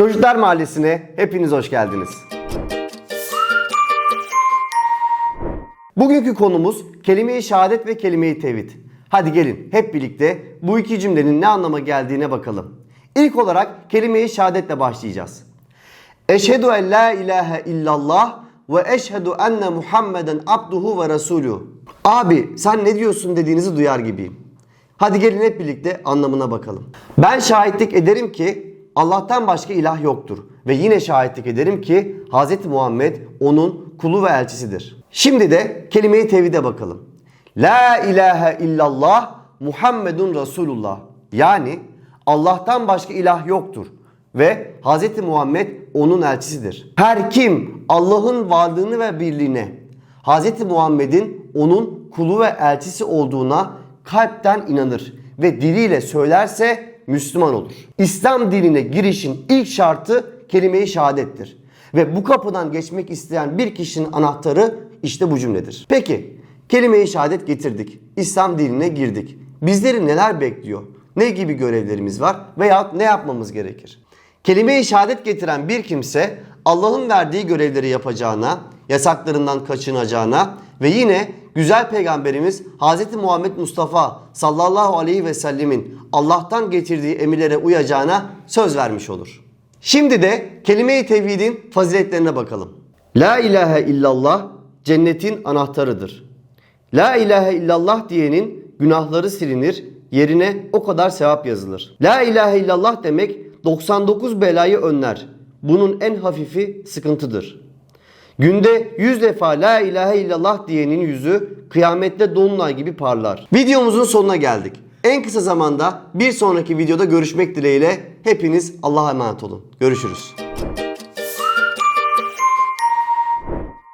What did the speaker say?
Çocuklar Mahallesi'ne hepiniz hoş geldiniz. Bugünkü konumuz kelime-i şehadet ve kelime-i tevhid. Hadi gelin hep birlikte bu iki cümlenin ne anlama geldiğine bakalım. İlk olarak kelime-i şehadetle başlayacağız. Eşhedü en la ilahe illallah ve eşhedü enne Muhammeden abduhu ve resuluhu. Abi sen ne diyorsun dediğinizi duyar gibiyim. Hadi gelin hep birlikte anlamına bakalım. Ben şahitlik ederim ki Allah'tan başka ilah yoktur. Ve yine şahitlik ederim ki Hz. Muhammed onun kulu ve elçisidir. Şimdi de kelime-i tevhide bakalım. La ilahe illallah Muhammedun Resulullah. Yani Allah'tan başka ilah yoktur ve Hz. Muhammed onun elçisidir. Her kim Allah'ın varlığını ve birliğine, Hz. Muhammed'in onun kulu ve elçisi olduğuna kalpten inanır ve diliyle söylerse Müslüman olur. İslam dinine girişin ilk şartı kelime-i şehadettir. Ve bu kapıdan geçmek isteyen bir kişinin anahtarı işte bu cümledir. Peki kelime-i şehadet getirdik. İslam dinine girdik. Bizleri neler bekliyor? Ne gibi görevlerimiz var veya ne yapmamız gerekir? Kelime-i şehadet getiren bir kimse Allah'ın verdiği görevleri yapacağına, yasaklarından kaçınacağına ve yine güzel peygamberimiz Hz. Muhammed Mustafa sallallahu aleyhi ve sellemin Allah'tan getirdiği emirlere uyacağına söz vermiş olur. Şimdi de kelime-i tevhidin faziletlerine bakalım. La ilahe illallah cennetin anahtarıdır. La ilahe illallah diyenin günahları silinir, yerine o kadar sevap yazılır. La ilahe illallah demek 99 belayı önler. Bunun en hafifi sıkıntıdır. Günde 100 defa la ilahe illallah diyenin yüzü kıyamette dolunay gibi parlar. Videomuzun sonuna geldik. En kısa zamanda bir sonraki videoda görüşmek dileğiyle hepiniz Allah'a emanet olun. Görüşürüz.